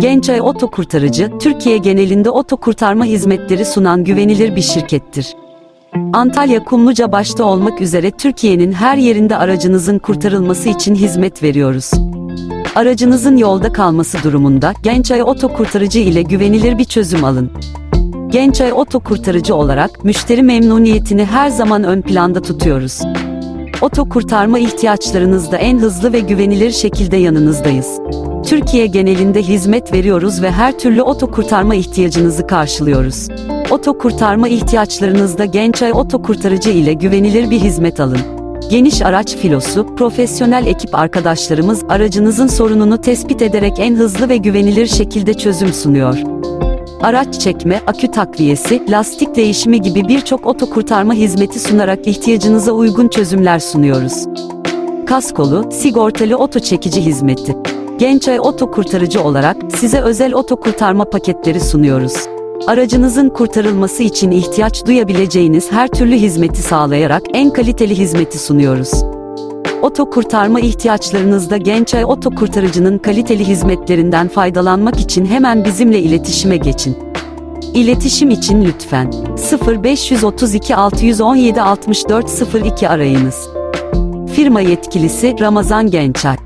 Gençay Oto Kurtarıcı, Türkiye genelinde oto kurtarma hizmetleri sunan güvenilir bir şirkettir. Antalya Kumluca başta olmak üzere Türkiye'nin her yerinde aracınızın kurtarılması için hizmet veriyoruz. Aracınızın yolda kalması durumunda Gençay Oto Kurtarıcı ile güvenilir bir çözüm alın. Gençay Oto Kurtarıcı olarak müşteri memnuniyetini her zaman ön planda tutuyoruz. Oto kurtarma ihtiyaçlarınızda en hızlı ve güvenilir şekilde yanınızdayız. Türkiye genelinde hizmet veriyoruz ve her türlü oto kurtarma ihtiyacınızı karşılıyoruz. Oto kurtarma ihtiyaçlarınızda Gençay Oto Kurtarıcı ile güvenilir bir hizmet alın. Geniş araç filosu, profesyonel ekip arkadaşlarımız aracınızın sorununu tespit ederek en hızlı ve güvenilir şekilde çözüm sunuyor. Araç çekme, akü takviyesi, lastik değişimi gibi birçok oto kurtarma hizmeti sunarak ihtiyacınıza uygun çözümler sunuyoruz. Kaskolu, sigortalı oto çekici hizmeti. Gençay Oto Kurtarıcı olarak size özel oto kurtarma paketleri sunuyoruz. Aracınızın kurtarılması için ihtiyaç duyabileceğiniz her türlü hizmeti sağlayarak en kaliteli hizmeti sunuyoruz. Oto kurtarma ihtiyaçlarınızda Gençay Oto Kurtarıcı'nın kaliteli hizmetlerinden faydalanmak için hemen bizimle iletişime geçin. İletişim için lütfen 0532 617 6402 arayınız. Firma yetkilisi Ramazan Gençay